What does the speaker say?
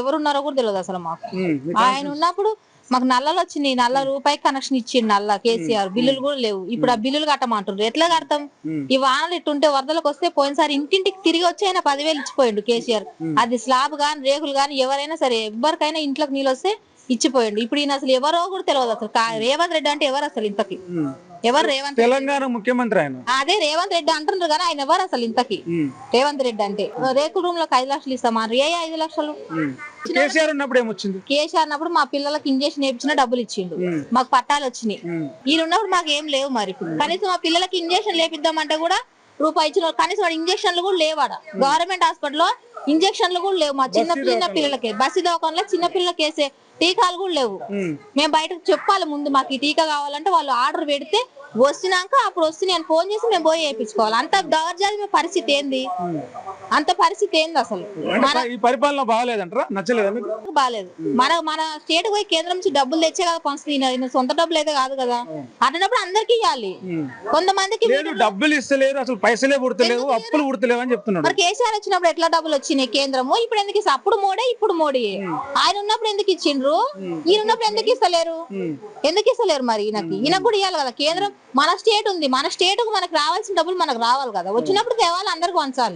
ఎవరు ఉన్నారో కూడా తెలియదు అసలు మాకు. ఆయన ఉన్నప్పుడు మాకు నల్లలు వచ్చినాయి నల్ల రూపాయి కనెక్షన్ ఇచ్చిండు నల్ల కేసీఆర్. బిల్లులు కూడా లేవు. ఇప్పుడు ఆ బిల్లులు కట్టమంటారు ఎట్లా కడతాం. ఈ వానలు ఇట్టుంటే వరదలకు వస్తే పోయినసారి ఇంటింటికి తిరిగి వచ్చి ఆయన పదివేలు ఇచ్చిపోయిండు కేసీఆర్. అది స్లాబ్ గాని రేకులు గాని ఎవరైనా సరే ఎవరికైనా ఇంట్లోకి నీళ్ళు వస్తే ఇచ్చిపోయిండు. ఇప్పుడు ఈయన అసలు ఎవరో కూడా తెలియదు అసలు. రేవంత్ రెడ్డి అంటే ఎవరు అసలు ఇంతకి. ఎవరు రేవంత్? తెలంగాణ ముఖ్యమంత్రి ఆయన. అదే రేవంత్ రెడ్డి అంటున్నారు కానీ ఆయన ఎవరు అసలు ఇంతకి? రేవంత్ రెడ్డి అంటే. రేకుల రూమ్లోకి ఐదు లక్షలు ఇస్తామా? ఏ ఐదు లక్షలు. కేసీఆర్ ఉన్నప్పుడు ఏమొచ్చింది? కేసీఆర్ అన్నప్పుడు మా పిల్లలకి ఇంజక్షన్ వేయించిన డబ్బులు ఇచ్చిండు. మాకు పట్టాలు వచ్చినాయి. ఈయన ఉన్నప్పుడు మాకు ఏం లేవు మరి కనీసం మా పిల్లలకి ఇంజక్షన్ లేపిద్దామంటే కూడా రూపాయి ఇచ్చిన కనీసం వాడు ఇంజక్షన్లు కూడా లేవాడ. గవర్నమెంట్ హాస్పిటల్లో ఇంజక్షన్లు కూడా లేవు. మా చిన్న చిన్న పిల్లలకి బస్సు దవాఖానలో చిన్న పిల్లలకి వేసే టీకాలు కూడా లేవు. మేము బయటకు చెప్పాలి ముందు మాకు ఈ టీకా కావాలంటే వాళ్ళు ఆర్డర్ పెడితే వచ్చినాక అప్పుడు వస్తే నేను ఫోన్ చేసి మేము పోయి వేయించుకోవాలి అంత దౌర్జాన్య పరిస్థితి ఏంది? అంత పరిస్థితి ఏంది అసలు? ఈ పరిపాలన బాగాలేదంటారా? నచ్చలేదా మీకు? మనకు బాగాలేదు? మన మన స్టేట్ పోయి కేంద్రం నుంచి డబ్బులు తెచ్చే కదా పంచుతుంది సొంత డబ్బులు అయితే కాదు కదా. అన్నప్పుడు అందరికి ఇవ్వాలి. కొంతమందికి లేదు డబ్బులు ఇస్తలేరు అసలు పైసలే పుడతలేవు అప్పులు పుడతలేవు అని చెప్తున్నాడు. మరి కేసీఆర్ వచ్చినప్పుడు ఎట్లా డబ్బులు వచ్చినాయి కేంద్రము? ఇప్పుడు ఎందుకు ఇస్తా? అప్పుడు మోడే ఇప్పుడు మోడీ. ఆయన ఉన్నప్పుడు ఎందుకు ఇచ్చిండ్రు? ఈయన ఉన్నప్పుడు ఎందుకు ఇస్తలేరు. ఎందుకు ఇస్తలేరు మరి ఈయనకి? ఈయనకు కూడా ఇవ్వాలి కదా. కేంద్రం మన స్టేట్ ఉంది. మన స్టేట్కు మనకు రావాల్సిన డబ్బులు మనకు రావాలి కదా. వచ్చినప్పుడు తేవాలి అందరికి వంచాలి.